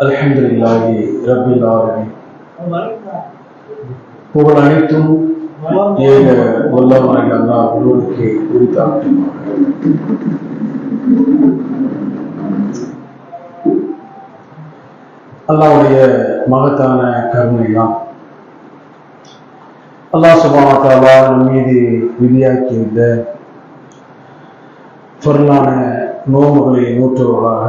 الحمد لله رب العالمين புகழ் அனைத்தும் ஏக வல்லவனாக அல்லாஹ் ஒருவருக்கு உரித்தாகட்டும் அல்லாவுடைய மகத்தான கருணையாம் அல்லாஹ் சுபாமத்தாலா நம் மீது விதியாக்கியிருந்த பொருளான நோம்புகளை நூற்றுவர்களாக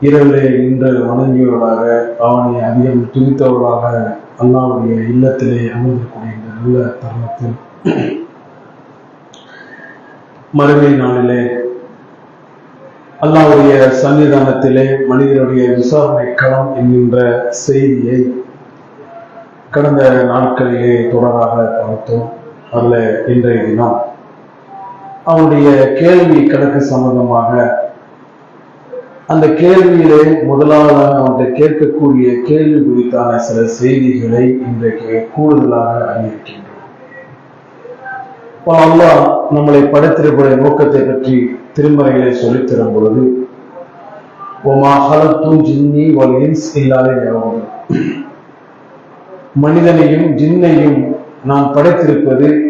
இரவிலே இன்று வணங்கியவர்களாக அவனை அதிகம் துணித்தவர்களாக அல்லாவுடைய இல்லத்திலே அமர்ந்திருக்கூடிய இந்த நல்ல தருணத்தில். மறுமை நாளிலே அல்லாவுடைய சன்னிதானத்திலே மனிதனுடைய விசாரணை களம் என்கின்ற செய்தியை கடந்த நாட்களிலே தொடராக பார்த்தோம். அதில் இன்றைய தினம் அவனுடைய கேள்வி கணக்கு சம்பந்தமாக. அந்த கேள்வியிலே முதலாவதாக அவன்கிட்ட கேட்கக்கூடிய கேள்வி குறித்தான சில செய்திகளை இன்றைக்கு கூடுதலாக அறிவிக்கின்றோம் அல்லாஹ் நம்மளை படைத்திருக்கிற நோக்கத்தை பற்றி திருமறைகளை சொல்லித்தரும் பொழுது ஒமா ஜின்னி வல் இல்லாத மனிதனையும் ஜின்னையும் நான் படைத்திருப்பது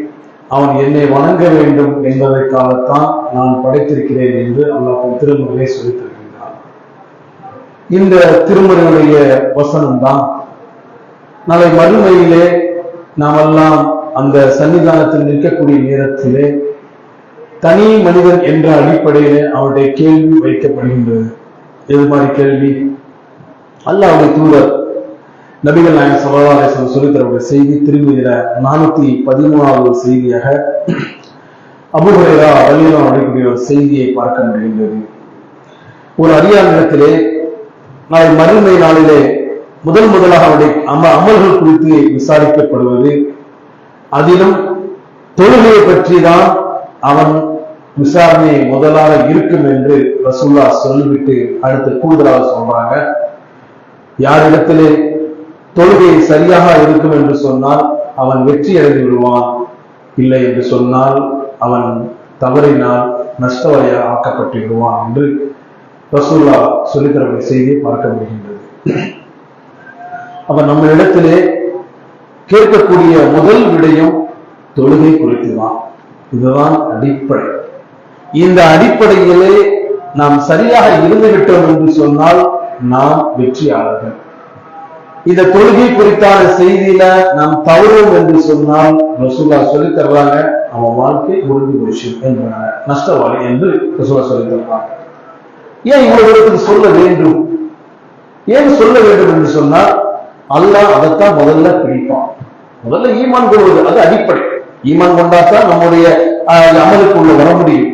அவன் என்னை வணங்க வேண்டும் என்பதற்காகத்தான் நான் படைத்திருக்கிறேன் என்று அல்லாஹ் திருமுறையை சொல்லித்திருக்கின்றான் இந்த திருமுறையுடைய வசனம்தான் நாளை மறுமையிலே நாமெல்லாம் அந்த சன்னிதானத்தில் நிற்கக்கூடிய நேரத்திலே தனி மனிதன் என்ற அடிப்படையிலே அவருடைய கேள்வி வைக்கப்படுகின்றது. எது மாதிரி கேள்வி? அல்லாவுடைய தூதர் நபிகள் நாயகம் சல்லாசன் சொல்லித்தரவுடைய செய்தி திரும்பியில நானூத்தி பதிமூணாவது செய்தியாக அபுஹரா அலிலாம் அடையக்கூடிய ஒரு செய்தியை பார்க்க முடிகின்றது. ஒரு அரியார் இடத்திலே நாளை மறுமை நாளிலே முதல் முதலாக அவருடைய அம அமல்கள் குறித்து விசாரிக்கப்படுவது அதிலும் தொழுகையை பற்றி தான் அவன் விசாரணை முதலாக இருக்கும் என்று ரசுல்லா சொல்லிவிட்டு அடுத்து கூடுதலாக சொல்றாங்க. யாரிடத்திலே தொழுகை சரியாக இருக்கும் என்று சொன்னால் அவன் வெற்றி அடைந்து விடுவான். இல்லை என்று சொன்னால் அவன் தவறினால் நஷ்டவரைய ஆக்கப்பட்டு விடுவான் என்று ரசூல்லா சொல்லித்தரக்கூடிய செய்தியை பார்க்க முடிகின்றது. அவன் நம்ம இடத்திலே கேட்கக்கூடிய முதல் விடயம் தொழுகை குறித்துதான். இதுதான் அடிப்படை. இந்த அடிப்படையிலே நாம் சரியாக இருந்து விட்டோம் என்று சொன்னால் நாம் வெற்றியாளர்கள். இந்த தொழுகை குறித்தான செய்தியில நாம் தவறும் என்று சொன்னால் ரசூலா சொல்லி தர்றாங்க அவன் வாழ்க்கை முடிஞ்சு போச்சு என்கிறாங்க நஷ்டவாளி என்று ரசூலா சொல்லி தருவாங்க. ஏன் இவ்வளவு சொல்ல வேண்டும்? ஏன் சொல்ல வேண்டும் என்று சொன்னால் அல்லாஹ் அதைத்தான் முதல்ல பிடிப்பான். முதல்ல ஈமான் கொள்வது அது அடிப்படை. ஈமான் கொண்டாதான் நம்முடைய அமலுக்குள்ள வர முடியும்.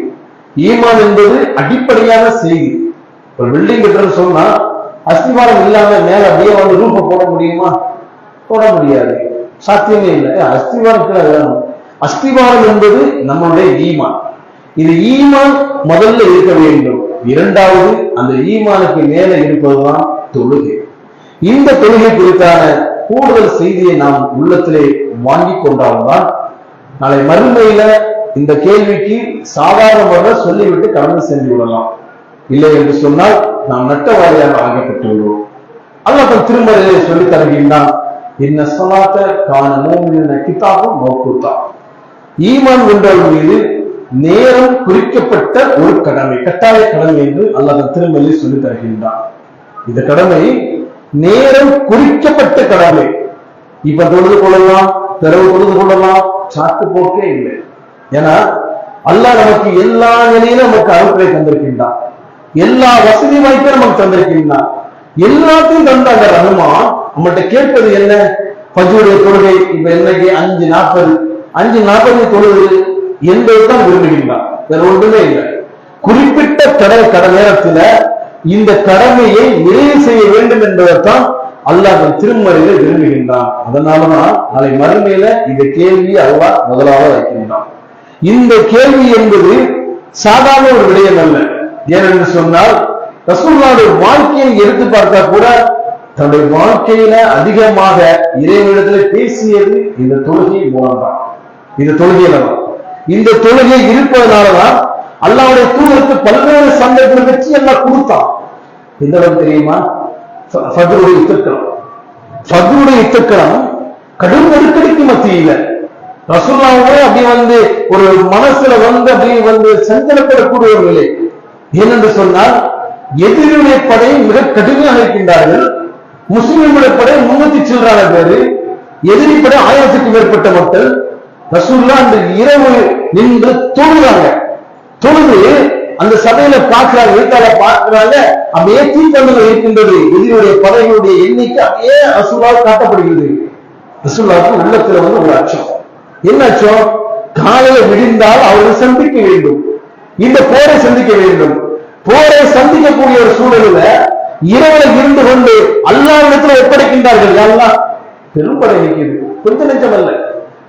ஈமான் என்பது அடிப்படையான செய்தி. ஒரு பில்டிங் கட்டுறது சொன்னா அஸ்திவாரம் இல்லாம மேல அப்படியே வந்து ரூப போட முடியுமா? போட முடியாது. சாத்தியமே இல்லை. அஸ்திவாரம் வேணும் அஸ்திவாரம் என்பது நம்மளுடைய ஈமான். இது ஈமான் முதல்ல இருக்க வேண்டும். இரண்டாவது அந்த ஈமானுக்கு மேல இருப்பதுதான் தொழுகை. இந்த தொழுகை குறித்தான கூடுதல் செய்தியை நாம் உள்ளத்திலே வாங்கி கொண்டால்தான் நாளை மறுமையில இந்த கேள்விக்கு சாதாரணமாக சொல்லிவிட்டு கடந்து சென்று விடலாம். இல்லை என்று சொன்னால் நாம் நட்டவாரியாக ஆகப்பட்டு விடுவோம். அல்லாஹ் தன் திருமறையை சொல்லி தருகின்றான் என்ன சொல்லாத காண மூமின கிதாபும் மௌக்கூத்தா ஈமான் என்றவர் மீது நேரம் குறிக்கப்பட்ட ஒரு கடமை கட்டாய கடமை என்று அல்லாத திருமலையை சொல்லி தருகின்றான். இந்த கடமை நேரம் குறிக்கப்பட்ட கடமை. இப்ப தொழுது கொள்ளலாம் பிறகு தொழுது கொள்ளலாம் சாக்கு போக்கே இல்லை. ஏன்னா அல்லாஹ் நமக்கு எல்லா நிலையிலும் நமக்கு அறுப்பை தந்திருக்கின்றான். எல்லா வசதி வாய்ப்பும் நமக்கு தந்திருக்கின்றான் எல்லாத்தையும் தந்த அந்த ரஹ்மான் நம்மகிட்ட கேட்பது என்ன? பஜுடைய தொழுகை இப்ப என்னைக்கு? அஞ்சு நாற்பது. அஞ்சு நாற்பது தொழுது என்பதுதான் விரும்புகின்றார் வேற ஒன்றுமே இல்லை. குறிப்பிட்ட கடல் கட நேரத்துல இந்த கடமையை நிறைவு செய்ய வேண்டும் என்பதைத்தான் அல்லாஹ் திருமறையில விரும்புகின்றான். அதனாலதான் நாளை மறுமையில இந்த கேள்வி அல்லாஹ் முதலாக வைக்கின்றான் இந்த கேள்வி என்பது சாதாரண ஒரு விடயம் அல்ல. ஏனென்று சொன்னால் ரசூல்லாவுடைய வாழ்க்கையை எடுத்து பார்த்தா கூட தன்னுடைய வாழ்க்கையில அதிகமாக இறைவனிடத்துல பேசியது இந்த தொழுகை மூலம்தான். இந்த தொழுகையில தான் இந்த தொழுகை இருப்பதனாலதான் அல்லாவுடைய தூதருக்கு பல்வேறு சந்தர்ப்பங்கள் வச்சு எல்லாம் கொடுத்தான். எந்த அளவுக்கு தெரியுமா? ஃப- ஃபஜ்ருடைய யுத்தக்களம் ஃபஜ்ருடைய கடும் நெருக்கடிக்கு மத்தியில. ரசூல்லாவே அப்படி வந்து ஒரு மனசுல வந்து அப்படியே வந்து சஞ்சலப்படக்கூடிய ஒரு நிலை. ஏனென்று சொன்னால் எதிரியுடைய படை மிக கடுமையாக இருக்கின்றார்கள். முஸ்லிம்களுடைய படை முன்னூத்தி சில்லறான பேரு. எதிரி படை ஆயிரத்துக்கும் மேற்பட்ட மக்கள். ரசூல்லா அந்த இரவு நின்று தொழுகிறாங்க தொழுது அந்த சபையில பார்க்கிறாங்க வீட்டால பார்க்கிறாங்க அப்படியே தீப்பந்தங்கள் இருக்கின்றது. எதிரியுடைய படைகளுடைய எண்ணிக்கை அப்படியே ரசூலால் காட்டப்படுகிறது. ரசூல்லாவுக்கு உள்ளத்துல வந்து ஒரு அச்சம். என்ன அச்சம்? காலையில விடிந்தால் அவர்கள் சந்திக்க வேண்டும். இந்த போரை சந்திக்க வேண்டும். போரை சந்திக்கக்கூடிய ஒரு சூழலில் இரவுல இருந்து கொண்டு அல்லாவிடத்தில் ஒப்படைக்கின்றார்கள். எல்லாம் பெரும்படை நிற்கிறது கொஞ்சம் நெஞ்சம் அல்ல.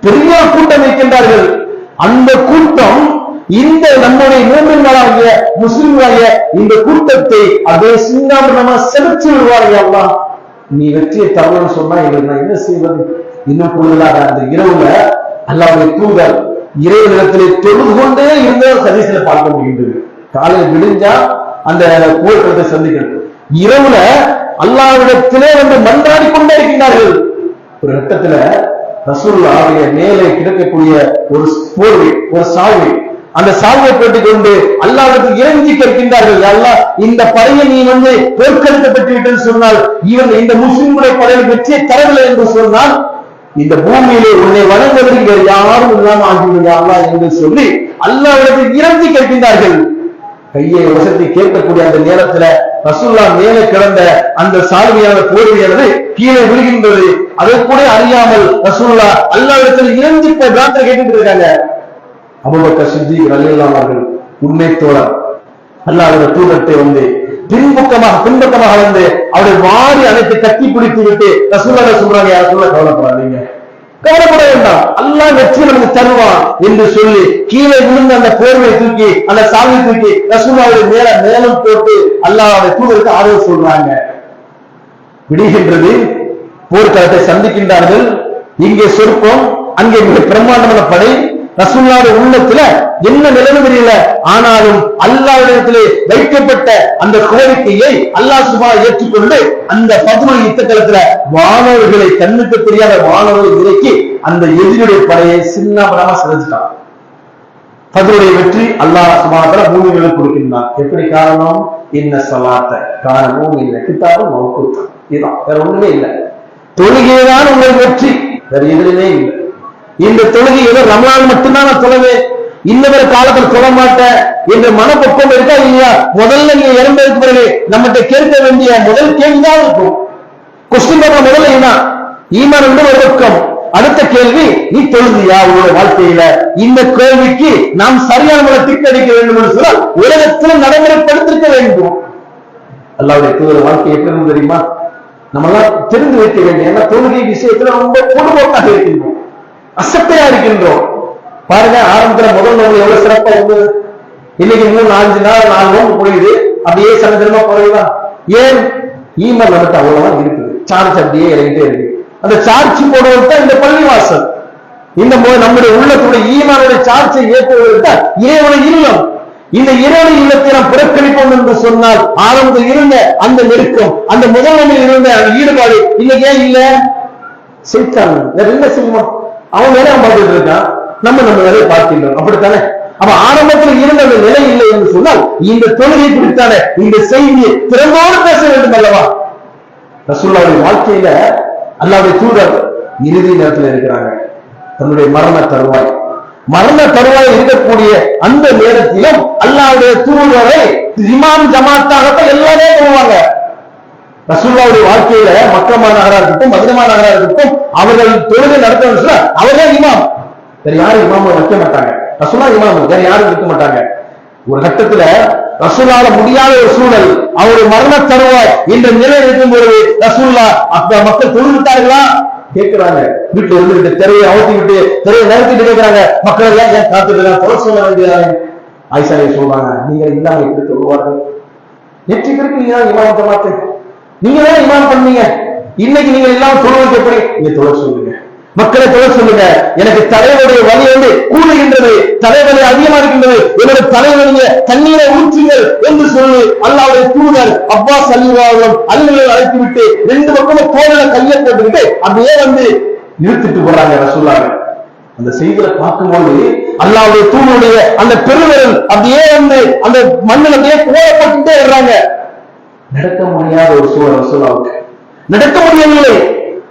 பெரிய கூட்டம் வைக்கின்றார்கள் அந்த கூட்டம் இந்த நம்முடைய மூமின்களாகிய முஸ்லிம்களாகிய இந்த கூட்டத்தை அதே சின்னாபனமா செலுத்தி விடுவார்கள் அல்லாஹ் நீ வெற்றியை தரணும்னு சொன்னா இவர் நான் என்ன செய்வது? இன்னும் கூடுதலாக அந்த இரவுல அல்லாவுடைய தூதர் இறைவனிடத்திலே தொழுது கொண்டே இருந்தால் சதீசில பார்க்க முடிகின்றது. காலை விடிஞ்சா அந்த போர்க்களத்தை சந்திக்கிறது. இரவுல அல்லாவிடத்திலே வந்து மன்றாடி கொண்டே இருக்கின்றார்கள். ஒரு கட்டத்துல ரசூல்லாவுடைய மேலே கிடக்கக்கூடிய ஒரு போர்வை ஒரு சால்வை அந்த சால்வை போட்டுக் கொண்டு அல்லாவிடத்தில் இறங்கி கேட்கின்றார்கள். அல்லா இந்த படையை நீ வந்து தோற்கடிக்கப்பட்டு விட்டேன்னு சொன்னால் இவன் இந்த முஸ்லிம்களுடைய படையில் வெற்றியை தரவில்லை என்று சொன்னால் இந்த பூமியிலே உன்னை வணங்குவதற்கு யாரும் இல்லாமல் ஆகிவிடுங்க அல்லாஹ் என்று சொல்லி அல்லாவிடத்தில் இறங்கி கேட்கின்றார்கள். கையை வசதி கேட்கக்கூடிய அந்த நேரத்துல ரசூல்லா மேலே கிடந்த அந்த சால்வையான போர்வையானது கீழே விழுகின்றது. அதை கூட அறியாமல் ரசூல்லா அல்லாவிடத்தில் இறங்கி இப்ப பிரார்த்தனை கேட்டுட்டு இருக்காங்க. அபுபக்க சித்தி ரலியல்லாஹு அவர்கள் உண்மை தோழர். அல்லாவோட தூதத்தை வந்து பின்பக்கமாக பின்பக்கமாக வந்து அவரை வாரி அனைத்து கட்டி பிடித்து விட்டு ரசூலுல்லாஹி சொல்றாங்க யாரும் சொல்ல கவலைப்படாதீங்க. கவலைப்பட வேண்டாம். எல்லாம் வெற்றி நமக்கு தருவான் என்று சொல்லி கீழே விழுந்த அந்த போர்வை தூக்கி அந்த சாமி தூக்கி ரசூலுல்லாஹி மேல மேலும் போட்டு அல்லாவை தூதருக்கு ஆதரவு சொல்றாங்க. விடுகின்றது. போர்க்களத்தை சந்திக்கின்றார்கள். இங்கே சொற்பம் அங்கே மிக பிரம்மாண்டமான படை. ரசூல்லாவுடைய உள்ளத்துல என்ன நிலைமை தெரியல ஆனாலும் அல்லாவிடத்திலே வைக்கப்பட்ட அந்த கோரிக்கையை அல்லாஹ் சுபா ஏற்றுக்கொண்டு அந்த பதினொரு யுத்த காலத்துல வானவர்களை கண்ணுக்கு தெரியாத வானவர்களை இறக்கி அந்த எதிரியுடைய படையை சின்னபடமா சிதைச்சிட்டான் பதிலுடைய வெற்றி அல்லாஹ் சுபாத்தல பூமிகளுக்கு கொடுக்கின்றான். எப்படி காரணம்? இன்ன சலாத்த. காரணமும் இல்லை கிட்டாரும் இதுதான். வேற ஒண்ணுமே இல்லை. தொழுகைதான் உங்கள் வெற்றி. வேற எதுலையுமே இல்லை. இந்த தொழுகை ஏதோ ரமலான் மட்டும்தான் நான் தொலைவேன் இன்னொரு காலத்தில் தொழ மாட்டேன் என்ற மனப்பக்குவம் இருக்கா இல்லையா? முதல்ல நீங்க இறந்ததுக்கு பிறகு நம்மகிட்ட கேட்க வேண்டிய முதல் கேள்விதான் இருக்கும். கொஸ்டின் பண்ண முதல்ல என்ன? ஈமான் என்று ஒரு பக்கம். அடுத்த கேள்வி நீ தொழுதியா உங்களோட வாழ்க்கையில? இந்த கேள்விக்கு நாம் சரியான முறை திட்டடிக்க வேண்டும் என்று சொன்னால் உலகத்தில் நடைமுறைப்படுத்திருக்க வேண்டும். அல்லாவுடைய தூதர் வாழ்க்கை எப்படி தெரியுமா? நம்ம எல்லாம் தெரிந்து வைக்க வேண்டும். ஏன்னா தொழுகை விஷயத்துல ரொம்ப பொதுவாக இருக்கின்றோம். அசட்டையா இருக்கின்றோம். பாருங்க ஆரம்பத்துல முதல் நோய் எவ்வளவு சிறப்பா இருந்தது? இன்னைக்கு இன்னும் நாலஞ்சு நாள் நாலு நோம்பு போயிடுது அப்படியே சனத்திரமா குறையுதா ஏன்? ஈமல் நமக்கு அவ்வளவுதான் இருக்குது. சார்ஜ் அப்படியே இறங்கிட்டே இருக்கு. அந்த சார்ஜ் போடுவது தான் இந்த பள்ளிவாசல். இந்த போது நம்முடைய உள்ளத்துடைய ஈமானுடைய சார்ஜை ஏற்றுவது தான் இறைவனை இல்லம். இந்த இறைவனை இல்லத்தை நாம் புறக்கணிப்போம் என்று சொன்னால் ஆரம்பத்தில் இருந்த அந்த நெருக்கம் அந்த முதல்வனில் இருந்த அந்த ஈடுபாடு இன்னைக்கு ஏன் இல்ல? சிரித்தாங்க வேற என்ன செய்வோம் அவன் வேலை பார்த்துட்டு இருக்கான். நம்ம நம்ம வேலையை பார்க்கின்றோம் அப்படித்தானே? அப்ப ஆரம்பத்தில் இருந்த அந்த நிலை இல்லை என்று சொன்னால் இந்த தொழுகை குறித்தான இந்த செய்தியை திறந்தோடு பேச வேண்டும் அல்லவா? ரசூல்லாவுடைய வாழ்க்கையில அல்லாவுடைய தூதர் இறுதி நேரத்தில் இருக்கிறாங்க. தன்னுடைய மரண தருவாய். மரண தருவாய் இருக்கக்கூடிய அந்த நேரத்திலும் அல்லாவுடைய தூதரை இமாம் ஜமாத்தாகத்தான் எல்லாமே போவாங்க ரசூல்லாவுடைய வாழ்க்கையில மக்கள் மாநகரா இருக்கட்டும் மதுரை மாநகரா இருக்கட்டும் அவர்கள் தொழுகை நடத்தணும் சொன்னா அவர்தான் இமாம். வேற யாரும் இமாம வைக்க மாட்டாங்க. ரசூல்லா இமாம். வேற யாரும் இருக்க மாட்டாங்க. ஒரு கட்டத்துல ரசூலால முடியாத ஒரு சூழல் அவருடைய மரண தருவாய் என்ற நிலை இருக்கும் பொழுது ரசூல்லா அப்ப மக்கள் தொழுவிட்டார்களா கேட்கிறாங்க. வீட்டுல இருந்து திரையை அவுத்தி விட்டு திரையை நிறுத்திட்டு கேட்கிறாங்க. மக்கள் எல்லாம் ஏன் காத்துட்டு இருக்காங்க? தொலை சொல்ல வேண்டியதாங்க ஆயிஷாவை சொல்றாங்க. நீங்க இல்லாம எப்படி சொல்லுவார்கள் நேற்றைக்கு நீங்க தான் இமாமத்தை மாத்து நீங்க தான் இமாம் பண்ணீங்க. இன்னைக்கு நீங்க எல்லாம் தொழுவது எப்படி நீங்க தொலை சொல்லுங்க. மக்களை தொலை சொல்லுங்க. எனக்கு தலைவருடைய வலி வந்து கூடுகின்றது. தலைவலி அதிகமா இருக்கின்றது. என்னோட தலைவலிங்க தண்ணீரை ஊற்றுங்கள் என்று சொல்லி அல்லாவுடைய தூதர் அப்பாஸ் அலிவாகம் அலுவலர் அழைத்து விட்டு ரெண்டு பக்கமும் தோழல கையை போட்டுக்கிட்டு அப்படியே வந்து நிறுத்திட்டு போறாங்க ரசூல்லாங்க அந்த செய்தியை பார்க்கும்போது அல்லாவுடைய தூணுடைய அந்த பெருவிரல் அப்படியே வந்து அந்த மண்ணில் அப்படியே கோலப்பட்டுட்டே இருறாங்க நடக்க முடியாத ஒரு சூழல் ரசூலாவுக்கு நடக்க முடியவில்லை.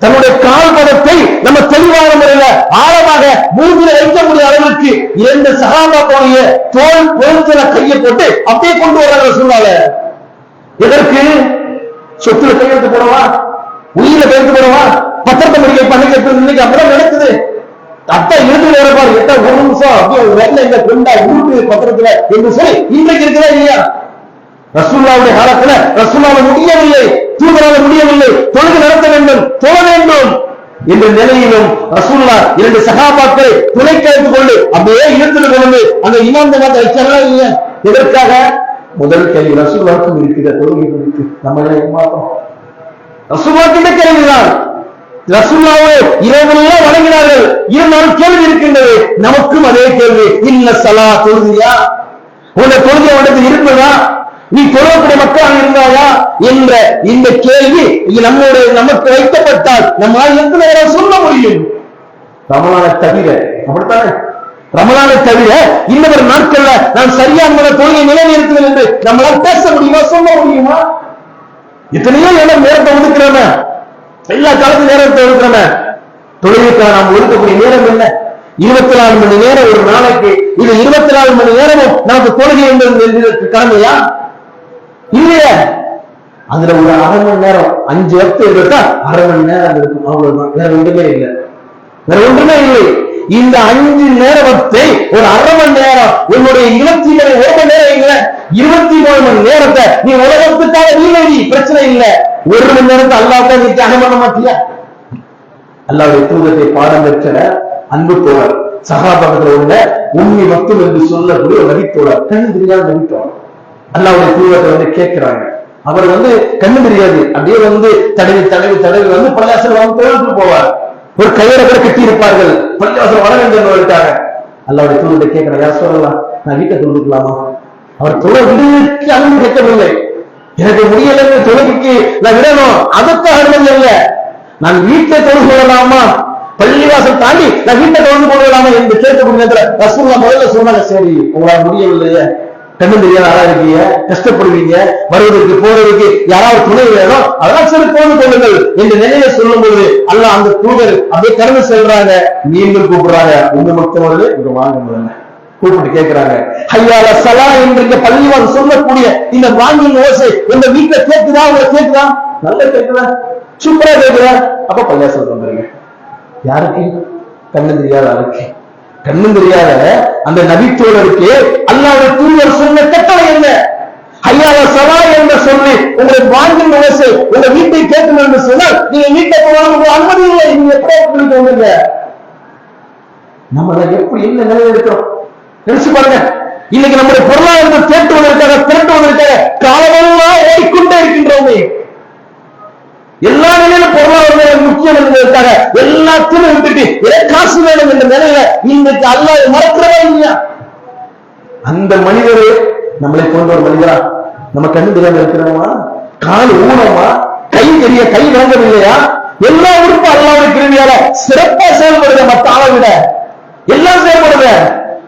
தன்னுடைய கால் பதத்தை நம்ம தெளிவான முறையில ஆழமாக மூஞ்சில வைக்க முடிய அளவிற்கு இரண்டு சகாபாக்களுடைய தோல் பொருத்தல கையை போட்டு அப்படியே கொண்டு வர்றாங்க சூழ்நிலை எதற்கு? சொத்துல கையெழுத்து போடவா? உயிரில கையெழுத்து போடவா? பத்திரத்தை முடிக்க பண்ணிக்கிறது இன்னைக்கு அப்படிதான் நடக்குது. அட்டை இழுத்து வேறப்பாரு எட்ட ஒரு நிமிஷம் அப்படியே வெள்ள இந்த கொண்டா உருட்டு பத்திரத்துல என்று சொல்லி இன்றைக்கு இருக்கிறா இல்லையா? ரசூல்லாவுடைய காலத்துல ரசூல்லாவை முடியவில்லை தூதரால முடியவில்லை தொழுது நடத்த வேண்டும் தொழ வேண்டும் என்ற நிலையிலும் ரசூல்லா இரண்டு சகாபாக்களை துணை கழித்து கொண்டு அப்படியே இழுத்துட்டு கொண்டு அந்த இமாந்த மாத்த வைக்கிறதா இல்லையா எதற்காக? முதல் கேள்வி ரசூல்லாவுக்கும் இருக்கிற தொழுகை குறித்து நம்ம எல்லாம் ஏமாத்தோம் ரசூல்லாக்கிட்ட கேள்விதான் ரசூல்லாவை இரவெல்லாம் வழங்கினார்கள் இருந்தாலும் கேள்வி இருக்கின்றது. நமக்கும் அதே கேள்வி இல்ல சலா தொழுதியா? உன்னை தொழுகை உனக்கு இருந்ததா நீ தொழக்கூடிய மக்களாக இருந்தாயா என்ற இந்த கேள்வி நம்முடைய நமக்கு வைக்கப்பட்டால் நம்மால் எத்தனை நேரம் சொல்ல முடியும்? ரமலான தவிர அப்படித்தானே? ரமலானை தவிர இன்னொரு நாட்கள்ல நான் சரியான தொழிலை நிலைநிறுத்துவேன் என்று நம்மளால் பேச முடியுமா சொல்ல முடியுமா? எத்தனையோ இடம் நேரத்தை ஒதுக்குறோமே. எல்லா காலத்து நேரத்தை ஒதுக்குறோமே. தொழிலுக்காக நாம் ஒதுக்கக்கூடிய நேரம் என்ன? இருபத்தி நாலு மணி நேரம் ஒரு நாளைக்கு. இது இருபத்தி நாலு மணி நேரமும் நமக்கு தொழுகை என்பது கடமையா? இல்லையா? அதுல ஒரு அரை மணி நேரம் அஞ்சு வக்து எடுத்தா அரை மணி நேரம் இருக்கும். அவ்வளவுதான். வேற ஒன்றுமே இல்லை. வேற ஒன்றுமே இல்லை. இந்த அஞ்சு நேரத்தை ஒரு அரை மணி நேரம் உன்னுடைய இருபத்தி மணி ஒரு மணி நேரம் இல்ல. இருபத்தி மூணு மணி நேரத்தை நீ உலகத்துக்காக நீ பிரச்சனை இல்லை. ஒரு மணி நேரத்தை அல்லாவுக்கா நீ தியானம் பண்ண மாட்டியா? அல்லாவுடைய தூதத்தை பாடம் பெற்ற அன்பு தோழர் சகாபாகத்தில் உள்ள உண்மை மட்டும் என்று சொல்லக்கூடிய ஒரு நபித்தோழர் கண் தெரியாத நபித்தோழர். அல்லாவுடைய தூதத்தை வந்து கேட்கிறாங்க. அவர் வந்து கண்ணு தெரியாது. அப்படியே வந்து தடவி தடவி தடவி வந்து பள்ளியாசல் வந்து தொழிலுக்கு போவார். ஒரு கையில கூட கட்டி இருப்பார்கள் பள்ளியாசல் வர வேண்டும் இருக்காங்க அல்லாவுடைய தூதத்தை கேட்கிற யார் சொல்லலாம் நான் வீட்டை தொழுதுக்கலாமா அவர் தொழில் விடுவிக்கு அனுமதி கேட்கவில்லை. எனக்கு முடியல தொழுகைக்கு நான் விடணும். அதற்காக அனுமதி அல்ல. நான் வீட்டை தொழில் கொள்ளலாமா? பள்ளிவாசல் தாண்டி நான் வீட்டை தொடர்ந்து கொள்ளலாமா என்று கேட்கக்கூடிய நேரத்தில் ரசூல்லா முதல்ல சொன்னாங்க சரி உங்களால் முடியவில்லையே. கண்ணு தெரியாத ஆளா இருக்கீங்க கஷ்டப்படுவீங்க வருவதற்கு போறதுக்கு யாராவது துணை வேணும் அதெல்லாம் சரி போது கொள்ளுங்கள் என்று நிலையில சொல்லும் போது அல்ல அந்த தூதர் அப்படியே கடந்து செல்றாங்க. நீங்கள் கூப்பிடுறாங்க. உங்க மட்டும் வருது இங்க வாங்க முதல்ல. கூப்பிட்டு கேட்கிறாங்க ஐயால சலா என்ற பள்ளிவான் சொல்லக்கூடிய இந்த வாங்கி ஓசை உங்க வீட்டுல கேட்குதா உங்களை கேட்குதா நல்ல கேட்குதா சூப்பரா கேட்குதா அப்ப பள்ளியாசல் வந்துருங்க. யாருக்கு? கண்ணு தெரியாத ஆளுக்கு கண்ணும் தெரியாத அந்த நபித்தோழருக்கு அல்லாத தூதர் சொன்ன கட்டளை என்ன? ஐயாவ சவா என்று சொல்லி உங்களை வாங்கும் வயசு உங்க வீட்டை கேட்கணும் என்று சொன்னால் நீங்க வீட்டை போவாங்க அனுமதி இல்லை. நீங்க எப்படி தோணுங்க நம்ம எப்படி என்ன நிலையில இருக்கிறோம் நினைச்சு பாருங்க. இன்னைக்கு நம்முடைய பொருளாதாரத்தை திரட்டுவதற்காக திரட்டுவதற்காக காலமெல்லாம் ஓடிக்கொண்டே இருக்கின்றோமே. எல்லா நிலையிலும் பொருளாதார முக்கியம் என்பதற்காக எல்லாத்தையும் விட்டுட்டு எனக்கு காசு வேணும் என்ற நிலையில இன்னைக்கு அல்ல மறக்கிறதா இல்லையா? அந்த மனிதர் நம்மளை போன்ற ஒரு மனிதரா? நம்ம கண்ணு தெரியாம இருக்கிறோமா? கால் ஊனமா? கை தெரிய கை விளங்கவில்லையா? எல்லா உறுப்பு அல்லாவுடைய கிருமியால சிறப்பா செயல்படுத மத்த ஆளை விட எல்லாம் செயல்படுத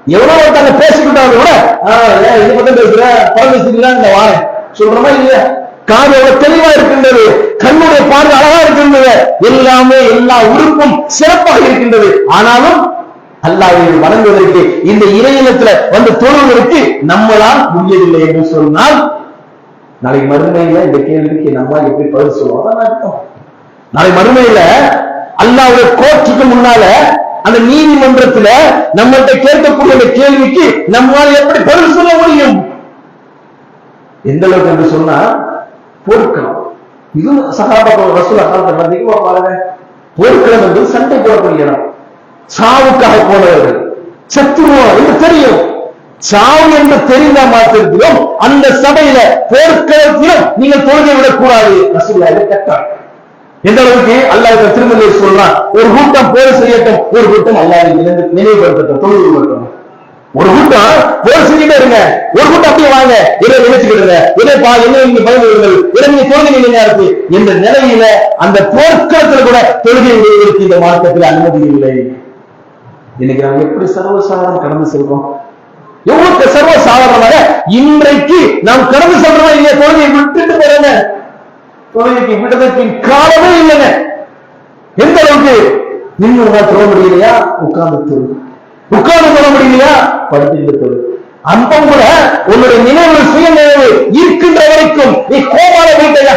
எவ்வளவு ஒருத்தங்க பேசிக்கிட்டாங்க கூட ஆஹ் ஏன் இது மட்டும் பேசுற? பரமேஸ்வரியா இந்த வாரேன். சொல்றோமா இல்லையா? காது எவ்வளவு தெளிவா இருக்கின்றது. கண்ணுடைய பார்வை அழகா இருக்கின்றது. எல்லாமே எல்லா உறுப்பும் சிறப்பாக இருக்கின்றது. ஆனாலும் அல்லாவை வணங்குவதற்கு இந்த இறையினத்துல வந்து தொழுவதற்கு நம்மளால் முடியவில்லை என்று சொன்னால் நாளைக்கு மறுமையில இந்த கேள்விக்கு நம்ம எப்படி பதில் சொல்லுவோம் நாளை மறுமையில அல்லாவுடைய கோர்ட்டுக்கு முன்னால அந்த நீதிமன்றத்துல நம்மகிட்ட கேட்கக்கூடிய அந்த கேள்விக்கு நம்மால் எப்படி பதில் சொல்ல முடியும்? எந்த அளவுக்கு என்று சொன்னா பொறுக்கணும் இது சகாபாக்கள் ரசூல் அக்காலத்தில் அதிகமா பாருங்க போர்க்களம் என்பது சண்டை போடக்கூடிய இடம். சாவுக்காக போனவர்கள் செத்துருவோம் என்று தெரியும். சாவு என்று தெரிந்த மாத்திரத்திலும் அந்த சபையில போர்க்களத்திலும் நீங்கள் தொழுகை விடக்கூடாது. ரசூல்லா இதை எந்த அளவுக்கு? அல்லாஹ் திருமலை சொல்றான். ஒரு கூட்டம் போர் செய்யட்டும் ஒரு கூட்டம் அல்லாஹ் நினைவுபடுத்தட்டும் தொழுகை விடட்டும். ஒரு கூட்டம் போர் செஞ்சுட்டே இருங்க. ஒரு கூட்டம் அப்படியே வாங்க. இதை நினைச்சுக்கிடுங்க இதை பா என்ன நீங்க பயந்துவிடுங்கள் இதை நீங்க தொழுகை நீங்க நேரத்து என்ற நிலையில அந்த போர்க்களத்துல கூட தொழுகை விடுவதற்கு இந்த மார்க்கத்தில் அனுமதி இல்லை. இன்னைக்கு நாங்க எப்படி சர்வசாதாரணம் கடந்து செல்றோம்? எவ்வளவு சர்வசாதாரணமாக இன்றைக்கு நாம் கடந்து செல்றோம் இல்லையா? தொழுகையை விட்டுட்டு போறேங்க தொழுகைக்கு விடுதற்கு காலமே இல்லைங்க. எந்த அளவுக்கு நீங்க உங்களால் தொழ முடியலையா? உட்கார்ந்து உட்கார்ந்து போட முடியலையா? படுத்துட்டு தொழு அன்பம் கூட உன்னுடைய நினைவு சுய நினைவு இருக்கின்ற வரைக்கும் நீ கோபால வீட்டையா?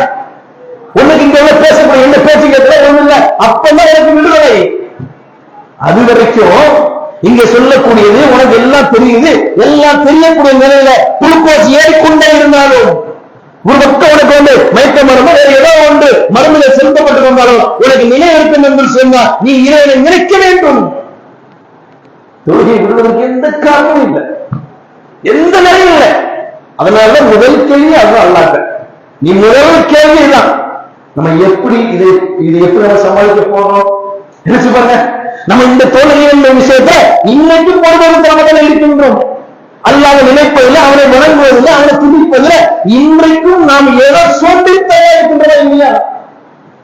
உனக்கு இங்க உள்ள பேசக்கூடிய என்ன பேச்சு கேட்கல ஒண்ணு இல்ல. அப்பதான் எனக்கு விடுதலை. அது வரைக்கும் இங்க சொல்லக்கூடியது உனக்கு எல்லாம் தெரியுது எல்லாம் தெரியக்கூடிய நிலையில குளுக்கோஸ் ஏறிக்கொண்டே இருந்தாலும் ஒரு பக்கம் உனக்கு வந்து மயக்க மருந்து வேற ஏதோ ஒன்று மருந்துல செலுத்தப்பட்டு கொண்டாலும் உனக்கு நிலை இருக்கும் என்று சொன்னா நீ இறைவனை நினைக்க வேண்டும். தொழுகை விடுவதற்கு எந்த காரணமும் இல்லை. எந்த நிலையும் இல்லை. அதனாலதான் முதல் கேள்வி அது அல்லாட்ட நீ முதல் கேள்வி தான் நம்ம எப்படி இதை இதை எப்படி நம்ம சமாளிக்க போறோம்? நினைச்சு பாருங்க. நம்ம இந்த தொழுகை என்ற விஷயத்தை இன்னைக்கு பொழுது இருக்கின்றோம் அல்லாத நினைப்பதில் அவனை வணங்குவதில் அவனை துடிப்பதில் இன்றைக்கும் நாம் ஏதோ சோம்பி தயாரிக்கின்றதா இல்லையா?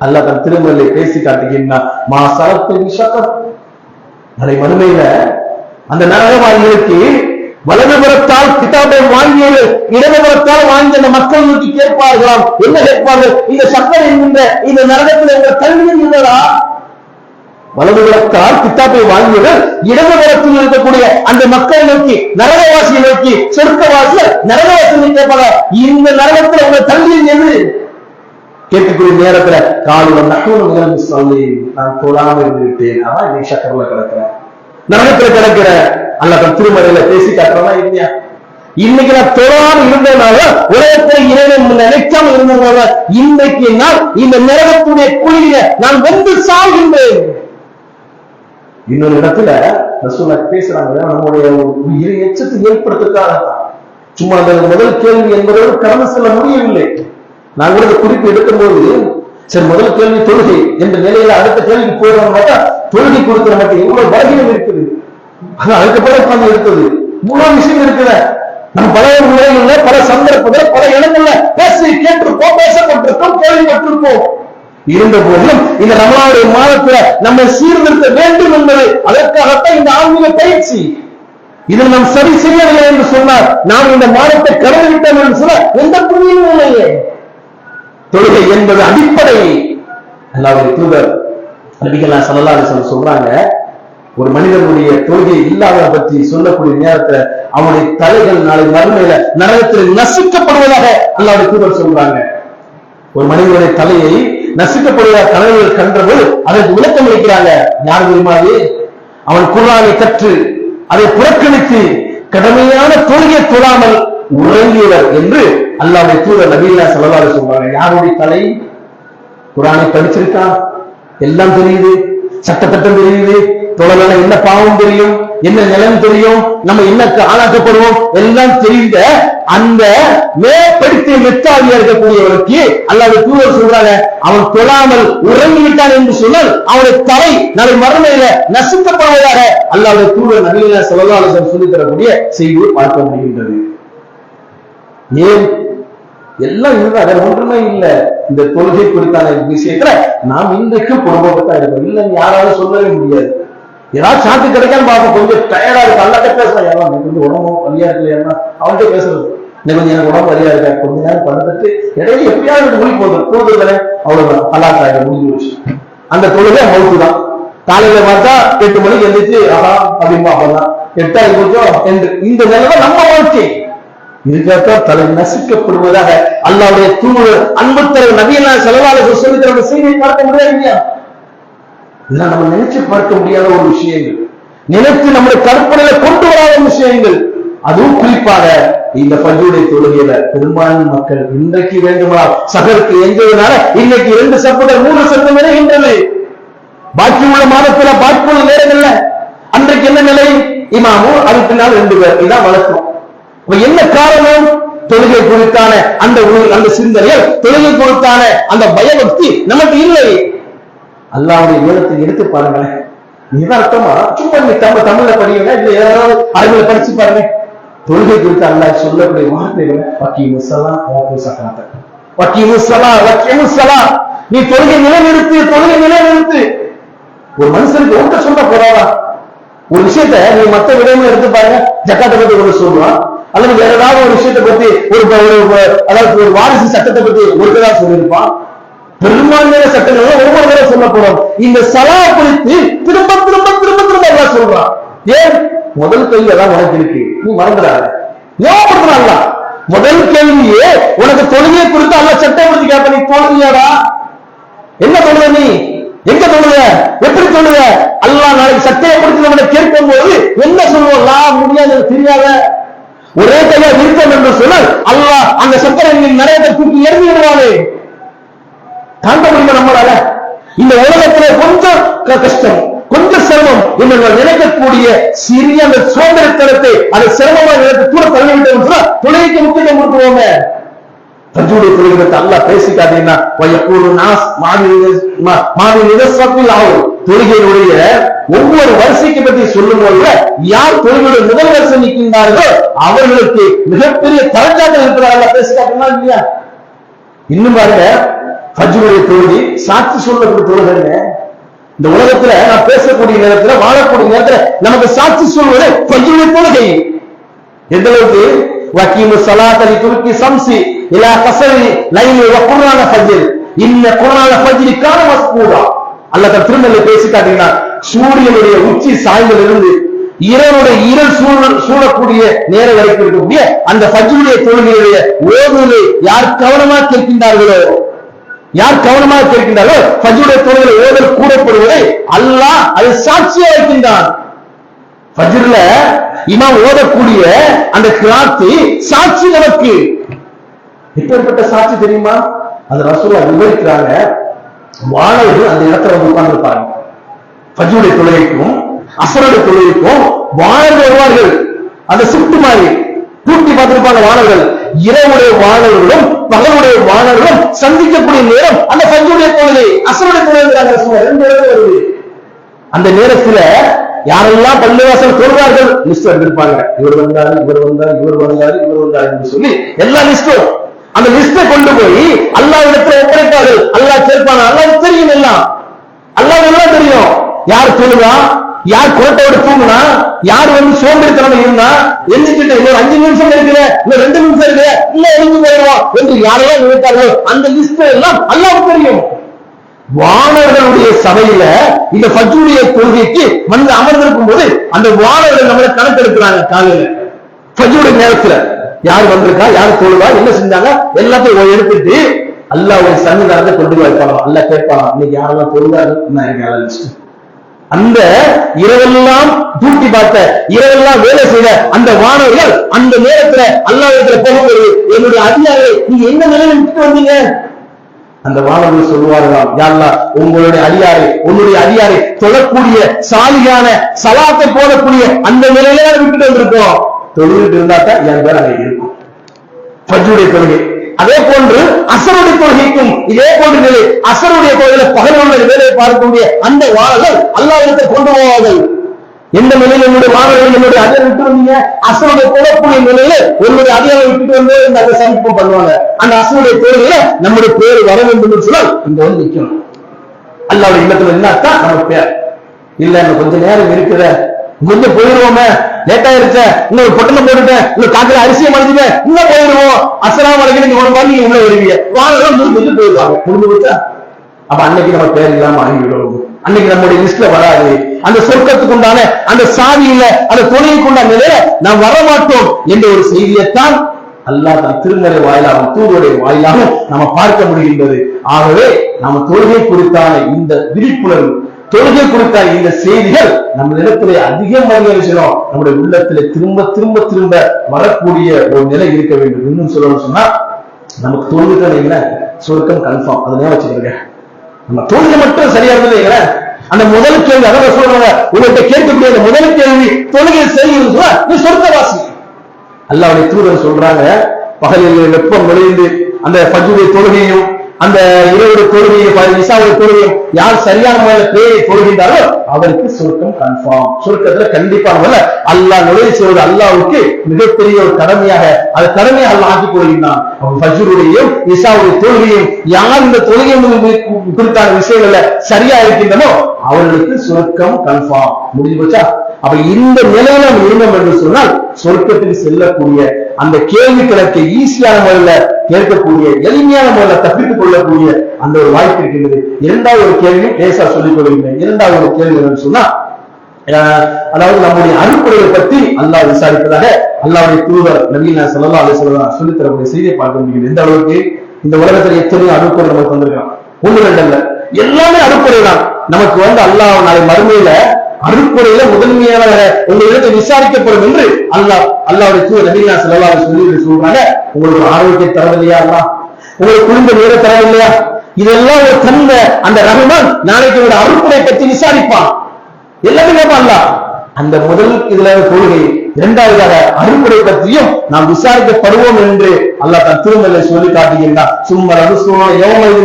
அல்லாஹ் தன் திருமலை பேசி காட்டுகின்றான் மா சரத்து விஷக்கம் நாளை மறுமையில அந்த நரகவாதிகளுக்கு வலதுபுறத்தால் கிதாபை வாங்கியது இடதுபுறத்தால் வாங்கி அந்த மக்கள் நோக்கி கேட்பார்களாம். என்ன கேட்பார்கள்? இந்த சக்கரை என்கின்ற இந்த நரகத்தில் உங்கள் கல்வி இருந்ததா வலதுபுறத்தால் கித்தாப்பை வாங்கியவர் இடதுபுறத்தில் இருக்கக்கூடிய அந்த மக்களை நோக்கி நரகவாசியை நோக்கி சொர்க்கவாசிய நரகவாசியை கேட்பாங்க இந்த நரகத்தில் உங்க தள்ளி எது? கேட்கக்கூடிய நேரத்துல காலையில் சொல்லி நான் தொழாம இருந்துவிட்டேன். அதான் இன்னைக்கு சக்கரில் கிடக்கிறேன் நரகத்துல கிடக்கிற அல்ல திருமறையில பேசி காட்டுறதா இல்லையா இன்னைக்கு நான் தொழாம இருந்ததுனால உலகத்தை இறைவன் நினைக்காம இருந்ததுனால இன்றைக்கு நான் இந்த நரகத்துடைய குழியில நான் வந்து சாகின்றேன். இன்னொரு இடத்துல ரசூலா பேசுறாங்க நம்முடைய உயிரை எச்சத்தை ஏற்படுத்துக்காக சும்மா அந்த முதல் கேள்வி என்பதோடு கடந்து செல்ல முடியவில்லை. நான் கூட குறிப்பு எடுக்கும்போது சரி முதல் கேள்வி தொழுகை என்ற நிலையில அடுத்த கேள்வி போயிடணும் பார்த்தா தொழுகை கொடுக்கிற மட்டும் இவ்வளவு பலகீனம் இருக்குது? அது அதுக்கப்புறம் உட்கார்ந்து இருக்குது. இவ்வளவு விஷயம் இருக்குது. நம்ம பல முறைகள்ல பல சந்தர்ப்பங்கள் பல இடங்கள்ல பேசி கேட்டிருப்போம் பேசப்பட்டிருக்கோம் கேள்விப்பட்டிருப்போம். இருந்த போதிலும் இந்த நம்மளுடைய மாதத்துல நம்ம சீர்திருத்த வேண்டும் என்பது அதற்காகத்தான் இந்த ஆன்மீக பயிற்சி. இதில் நாம் சரி செய்யவில்லை என்று சொன்னார் நாம் இந்த மாதத்தை கடந்து விட்டோம் என்று சொல்ல எந்த புரியும் இல்லையே. தொழுகை என்பது அடிப்படை. அல்லாவுடைய தூதர் நபிகளா சல்லா அலிஸ்லாம் சொல்றாங்க ஒரு மனிதனுடைய தொழுகை இல்லாத பற்றி சொல்லக்கூடிய நேரத்துல அவனுடைய தலைகள் நாளை மறுமையில நரகத்தில் நசுக்கப்படுவதாக அல்லாவுடைய தூதர் சொல்றாங்க. ஒரு மனிதனுடைய தலையை நசுக்கப்படுவதாக தலைவர்கள் கன்றபோது அதற்கு விளக்கம் அளிக்கிறாங்க. யார் தெரியுமாது அவன் குரானை கற்று அதை புறக்கணித்து கடமையான தொழுகை தொழாமல் உறங்கியவர் என்று அல்லாவுடைய தூதர் நபீலா செலவாறு சொல்றாங்க யாருடைய தலை? குரானை படிச்சிருக்கா? எல்லாம் தெரியுது. சட்டத்திட்டம் தெரியுது. தொழலான என்ன பாவம் தெரியும்? என்ன நிலம் தெரியும்? நம்ம என்ன ஆளாக்கப்படுவோம்? எல்லாம் தெரிந்த அந்த மேப்படுத்திய மெத்தாவியா இருக்கக்கூடியவருக்கு அல்லாத தூதர் சொல்றாங்க அவன் தொழாமல் உறங்கிவிட்டான் என்று சொன்னால் அவனுடைய தலை நாளை மறுமையில நசுக்கப்படுவதாக அல்லாத தூதர் நல்ல செலவாளர் சொல்லி தரக்கூடிய செய்தியை பார்க்க முடிகின்றது. ஏன்? எல்லாம் இதுதான் வேற ஒன்றுமே இல்லை. இந்த தொழுகை குறித்தான விஷயத்துல நாம் இன்றைக்கும் புறம்போக்கத்தான் இருக்கோம். இல்லைன்னு யாராலும் சொல்லவே முடியாது. ஏதாவது சாத்து கிடைக்காம பார்ப்போம் கொஞ்சம் டயர்டா இருக்கு. அல்லாட்ட பேசலாம் யாரும் எனக்கு வந்து உடம்பு வழியா இருக்கு ஏன்னா அவன்கிட்ட பேசுறது. இன்னும் கொஞ்சம் எனக்கு உடம்பு வழியா இருக்கா? கொஞ்ச நேரம் படுத்துட்டு இடையில எப்பயாவது மொழி போதும் போதும் அவ்வளவுதான். அல்லாட்டாக முடிஞ்சு வச்சு அந்த தொழுகை மவுத்து தான். காலையில பார்த்தா எட்டு மணிக்கு எழுந்திரிச்சு ஆஹா அப்படின்னு அப்பதான். எட்டாயிரம் கொஞ்சம் என்று இந்த நிலைமை நம்ம வாழ்க்கை. இதுக்காகத்தான் தலை நசுக்கப்படுவதாக அல்லாவுடைய தூள் அன்புத்தர நவீன செலவாளர்கள் சொல்லி தர செய்தியை பார்க்க முடியாது இல்லையா? இதெல்லாம் நம்ம நினைச்சு பார்க்க முடியாத ஒரு விஷயங்கள். நினைத்து நம்முடைய கற்பனையில கொண்டு வராத விஷயங்கள். அதுவும் குறிப்பாக இந்த பள்ளியுடைய தொழுகையில பெரும்பான்மை மக்கள் இன்றைக்கு வேண்டுமா? சகருக்கு எஞ்சதுனால இன்னைக்கு இரண்டு சப்பதர் மூணு சத்தம் விளைகின்றது பாக்கி உள்ள மாதத்துல பாக்கி உள்ள நேரங்கள்ல அன்றைக்கு என்ன நிலை? இமாமும் அதுக்கு நாள் ரெண்டு பேர். இதான் வழக்கம். என்ன காரணம்? தொழுகை குறித்தான அந்த அந்த சிந்தனைகள் தொழுகை குறித்தான அந்த பயபக்தி நமக்கு இல்லை. அல்லாவுடைய வேதத்தை எடுத்து பாருங்களேன். நிதார்த்தமா சும்மா நீ தமிழ் தமிழ்ல படியுங்க இல்ல ஏதாவது அறிவுல படிச்சு பாருங்க. தொழுகை குறித்து அல்லாஹ் சொல்லக்கூடிய வார்த்தைகள் வக்கி முசலா வாக்கு சக்காத்த வக்கி முசலா வக்கி முசலா நீ தொழுகை நிலைநிறுத்து தொழுகை நிலைநிறுத்து. ஒரு மனுஷனுக்கு ஒன்றை சொல்ல போறாரா? ஒரு விஷயத்த நீ மத்த விடயமா எடுத்து பாருங்க. ஜக்காத்தை பத்தி ஒன்று சொல்லுவான் அல்லது வேற ஏதாவது ஒரு விஷயத்தை பத்தி ஒரு அதாவது ஒரு வாரிசு சட்டத்தை பத்தி ஒரு சொல்லியிருப்பான். பெரும்பான்மையான சட்டங்கள் ஒவ்வொரு தடவை சொல்லப்படும். இந்த சலா குறித்து திரும்ப திரும்ப திரும்ப திரும்ப எல்லாம் சொல்றான். ஏன்? முதல் கேள்வி அதான் உனக்கு இருக்கு. நீ மறந்துடாத. ஞாபகப்படுத்துறாங்க முதல் கேள்வியே உனக்கு தொழுகையை குறித்து அல்ல சட்டம் பத்தி கேட்ப நீ தொழுகையாடா? என்ன தொழுத நீ? எங்க தொழுத எப்படி தொழுத அல்லா நாளைக்கு சட்டையை குறித்து நம்மளை கேட்கும் போது என்ன சொல்லுவோம்? லா முடியாது தெரியாத ஒரே கையா இருக்கும் என்று சொன்னால் அல்லாஹ் அந்த சக்கரங்களில் நீ நிறைய தூக்கி எரிஞ்சு விடுவானே. தாண்ட முடியும் நம்மளால? இந்த உலகத்துல கொஞ்சம் கஷ்டம் கொஞ்சம் சிரமம் என்று நினைக்கக்கூடிய சிறிய அந்த சுதந்திரத்தனத்தை அதை சிரமமா நினைத்து தூர தள்ளிவிட்டோம் சொன்னா துணைக்கு முக்கியம் கொடுத்துருவோமே. தஜுடைய தொழுகிறத அல்ல பேசிக்காதீங்கன்னா தொழுகையினுடைய ஒவ்வொரு வரிசைக்கு பற்றி சொல்லும் போது யார் தொழுகையுடைய முதல் வரிசை நிற்கின்றார்களோ அவர்களுக்கு மிகப்பெரிய தரஞ்சாட்டம் இருக்கிறார்கள் பேசிக்காட்டீங்களா இல்லையா? இன்னும் பாருங்க ஃபஜ்ருடைய தொழுகை சாட்சி சொல்லக்கூடிய தொழுகைங்க இந்த உலகத்துல நான் பேசக்கூடிய நேரத்துல வாழக்கூடிய நேரத்துல நமக்கு சாட்சி சொல்வது ஃபஜ்ருடைய தொழுகை. எந்த அளவுக்கு? வக்கீமு சலாத்தலி துருக்கி சம்சி இலா கசரி லைனி வ குர்ஆன ஃபஜ்ர் இன்ன குர்ஆன ஃபஜ்ரி கான மஸ்கூதா அல்லாஹ் திருமலை பேசி காட்டினா சூரியனுடைய உச்சி சாய்ந்திலிருந்து இரவுடைய இரல் சூழ சூழக்கூடிய நேர வரைக்கும் இருக்கக்கூடிய அந்த ஃபஜ்ருடைய தொழுகையுடைய ஓதுவை யார் கவனமா கேட்கின்றார்களோ யார் கவனமாக கேட்கின்றாரோ ஃபஜ்ருடைய தொழுகை ஓதல் கூடப்படுவதை அல்லாஹ் அது சாட்சியா இருக்கின்றான் ஃபஜ்ர்ல இமாம் ஓதக்கூடிய அந்த கிராத்து சாட்சி நமக்கு எப்பேற்பட்ட சாட்சி தெரியுமா? அந்த ரசூலா விவரிக்கிறாங்க. வாழைகள் அந்த இடத்துல வந்து உட்கார்ந்துருப்பாங்க. பஜுடைய தொழுகைக்கும் அசருடைய தொழுகைக்கும் வாழர்கள் வருவார்கள். அந்த சிப்ட் மாதிரி கூட்டி பார்த்திருப்பாங்க வாழர்கள் இரவுடைய வாழர்களும் பகலுடைய வாழர்களும் சந்திக்கக்கூடிய நேரம் அந்த பஞ்சுடைய தொழிலை அசருடைய தொழில் ரெண்டு இடத்துல வருது. அந்த நேரத்துல யாரெல்லாம் பள்ளிவாசல் தொழுவார்கள் லிஸ்ட் எடுத்திருப்பாங்க இவர் வந்தார் இவர் வந்தார் இவர் வந்தார் இவர் வந்தார் என்று சொல்லி எல்லா லிஸ்டும் அந்த லிஸ்டை கொண்டு போய் அல்லாஹ் இடத்துல ஒப்படைப்பார்கள். அல்லா சேர்ப்பான அல்லா தெரியும் எல்லாம். அல்லாஹ் எல்லாம் தெரியும். யார் தொழுதா யார் கோட்டையோட தூங்குனா? யார் வந்து சோம்பேறித்தனம் இருந்தா? எந்திரிக்கிட்ட இன்னொரு அஞ்சு நிமிஷம் இருக்குது இன்னும் ரெண்டு நிமிஷம் இருக்கு இல்ல எழுந்து போயிடுவோம் என்று யாரெல்லாம் நினைத்தார்களோ அந்த லிஸ்ட் எல்லாம் அல்லாவுக்கு தெரியும். வானவர்களுடைய சபையில இந்த ஃபஜ்ருடைய கொள்கைக்கு வந்து அமர்ந்திருக்கும் போது அந்த வானவர்கள் நம்மளை கணக்கெடுக்கிறாங்க காலையில. ஃபஜ்ருடைய நேரத்துல. யார் வந்திருக்கா? யார் தொழுவா? என்ன செஞ்சாங்க? எல்லாத்தையும் எடுத்துட்டு அல்லாஹ்வுடைய சன்னிதானத்தை கொண்டு போய் வைப்பாங்க அல்ல கேட்பாங்க இன்னைக்கு யாரெல்லாம் தொழுதாரு? நான் அந்த இரவெல்லாம் தூக்கி பார்த்த இரவெல்லாம் வேலை செய்த அந்த வானவர்கள் அந்த நேரத்துல அல்லாவிடத்துல போகும்போது என்னுடைய அதிகாரியை நீங்க என்ன நிலையில விட்டு வந்தீங்க? அந்த வானவர்கள் சொல்லுவார்களாம் யாருலா உங்களுடைய அடியாரை உன்னுடைய அடியாரை தொழக்கூடிய சாலியான சலாத்தை போடக்கூடிய அந்த நிலையில விட்டுட்டு வந்திருக்கோம். தொழுகிட்டு இருந்தா தான் என் பேர் அங்கே இருக்கும். பஜ்ருடைய கொள்கை. அதே போன்று அசருடைய கொள்கைக்கும் இதே போன்ற நிலை. அசருடைய தொழுகையில பகலுடைய வேலையை பார்க்கக்கூடிய அந்த வாழர்கள் அல்லாவிடத்தை கொண்டு போவார்கள். எந்த நிலையில் என்னுடைய மாணவர்கள் என்னுடைய அதை விட்டு வந்தீங்க. அசருடைய தொழக்கூடிய நிலையில உன்னுடைய அதிகாரம் விட்டுட்டு வந்து இந்த அதை சமீபம் பண்ணுவாங்க. அந்த அசருடைய தொழுகையில நம்முடைய பேர் வர வேண்டும் என்று சொன்னால் இங்க வந்து நிற்கணும் அல்லாவுடைய இல்லத்துல என்னத்தான் நம்ம பேர். இல்ல இன்னும் கொஞ்ச நேரம் இருக்குத கொஞ்சம் போயிடுவோமே லேட் ஆயிருச்ச இன்னும் ஒரு பொட்டணம் போட்டுட்டேன். இன்னும் காக்கிற அரிசியை மறைஞ்சிட்டேன் இன்னும் போயிருவோம். அசலாம் வரைக்கும் நீங்க ஒரு மாதிரி உள்ள வருவீங்க. வாங்க முடிஞ்சு போயிருவாங்க முடிஞ்சு போச்சா? அப்ப அன்னைக்கு நம்ம பேர் இல்லாம ஆகிவிடும். அன்னைக்கு நம்முடைய லிஸ்ட்ல வராது. அந்த சொர்க்கத்துக்கு உண்டான அந்த சாதியில அந்த துணைக்கு உண்டான நிலையில நாம் வரமாட்டோம் என்ற ஒரு செய்தியைத்தான் அல்லாஹ் தன் திருமறை வாயிலாகவும் தூதுடைய வாயிலாகவும் நம்ம பார்க்க முடிகின்றது. ஆகவே நம்ம தொழுகை குறித்தான இந்த விழிப்புணர்வு தொழுகை கொடுத்த இந்த செய்திகள் நம்ம இடத்துல அதிகம் அதிகம் செய்யணும் நம்முடைய உள்ளத்திலே திரும்ப திரும்ப திரும்ப வரக்கூடிய ஒரு நிலை இருக்க வேண்டும். இன்னும் சொல்லணும்னு சொன்னா நமக்கு தொழுகிட்ட சொர்க்கம் கன்ஃபார்ம் அதை ஞாபகம் நம்ம தொழுகை மட்டும் சரியா இருந்தது அந்த முதல் கேள்வி அதான் சொல்றாங்க உங்கள்கிட்ட கேட்கக்கூடிய அந்த முதல் கேள்வி தொழுகை செய்யும் நீ சொர்க்கவாசி. அல்லாவுடைய தூதர் சொல்றாங்க பகலில் வெப்பம் நுழைந்து அந்த ஃபஜ்ருடைய தொழுகையும் அந்த இரவுடைய தொழுகையும் இசாவுடைய தொழுகையும் யார் சரியான முறையில பேரை தொழுகின்றாரோ அவருக்கு சுருக்கம் கன்ஃபார்ம் சுருக்கத்துல கண்டிப்பா முதல்ல அல்லாஹ் நுழைவு செய்வது அல்லாவுக்கு மிகப்பெரிய ஒரு கடமையாக அது கடமையாக அல்லாஹ் ஆக்கி கொள்கின்றான் அவன் ஃபஜ்ருடையும் இசாவுடைய தொழுகையும் யார் இந்த தொழுகை குறித்தான விஷயங்கள்ல சரியா இருக்கின்றனோ அவர்களுக்கு சுருக்கம் கன்ஃபார்ம் முடிஞ்சு போச்சா? அப்ப இந்த நிலையில நாம் இருந்தோம் என்று சொன்னால் சொர்க்கத்துக்கு செல்லக்கூடிய அந்த கேள்வி கணக்கை ஈஸியான முறையில கேட்கக்கூடிய எளிமையான முறையில தப்பித்துக் கொள்ளக்கூடிய அந்த ஒரு வாய்ப்பு இருக்கின்றது. இரண்டாவது ஒரு கேள்வி லேசா சொல்லிக் கொள்கின்றேன் இரண்டாவது ஒரு கேள்வி என்னன்னு சொன்னா அஹ், அதாவது நம்முடைய அறுப்புடையை பற்றி அல்லாஹ் விசாரிப்பதாக அல்லாவுடைய தூதர் நவீன சொல்லா அலி சொல்லா சொல்லித் தரக்கூடிய செய்தியை பார்க்க முடியும் எந்த அளவுக்கு? இந்த உலகத்துல எத்தனையோ அறுப்புரை நமக்கு வந்திருக்கான் ஒண்ணு ரெண்டு எல்லாமே அறுப்புரை தான். நமக்கு வந்து அல்லாஹ் நாளை மறுமையில அருட்புறையில முதன்மையான உங்களிடத்தை விசாரிக்கப்படும் என்று அல்லாஹ் அல்லாவுடைய தூதர் நபீனா ஸல்லல்லாஹு சொல்லி சொல்றாங்க. உங்களுக்கு ஒரு ஆரோக்கிய தரவில்லையா அல்லா? உங்களுக்கு குடும்ப நேர தரவில்லையா? இதெல்லாம் ஒரு தந்த அந்த ரகுமான் நாளைக்கு ஒரு அருட்புரை பற்றி விசாரிப்பான். எல்லாமே அல்ல. அந்த முதல் இதுல கொள்கை இரண்டாவதாக அருள்முறை பற்றியும் நாம் விசாரிக்கப்படுவோம் என்று அல்லாஹ் தன் திருமலை சொல்லி காட்டுகின்றார் சும்மா ரகுசுவோ எவ்வளவு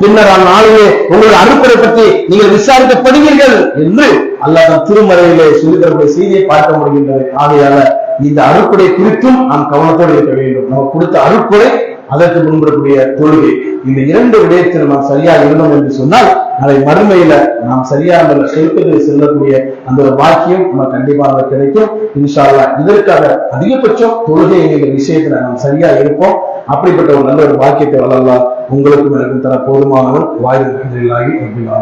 பின்னர் அந்நாளிலே உங்களுடைய அறுப்படை பற்றி நீங்கள் விசாரிக்கப்படுவீர்கள் என்று அல்லாத திருமறையிலே சொல்லி செய்தியை பார்க்க முடிகின்றது ஆகையால இந்த அறுப்படை குறித்தும் நாம் கவனத்தோடு இருக்க வேண்டும். நமக்கு கொடுத்த அறுப்படை அதற்கு முன்புறக்கூடிய தொழுகை. இந்த இரண்டு விடயத்தில் நாம் சரியா இருந்தோம் என்று சொன்னால் நாளை மறுமையில நாம் சரியா அந்த சொர்க்கத்தில் செல்லக்கூடிய அந்த ஒரு வாக்கியம் நமக்கு கண்டிப்பாக கிடைக்கும். இன்ஷால்லா இதற்காக அதிகபட்சம் தொழுகை என்கிற விஷயத்துல நாம் சரியா இருப்போம். அப்படிப்பட்ட ஒரு நல்ல ஒரு வாக்கியத்தை வளரலாம் உங்களுக்கும் எனக்கும் தர போதுமானவன் வாயில் அலமதுல்லாஹி ரபில்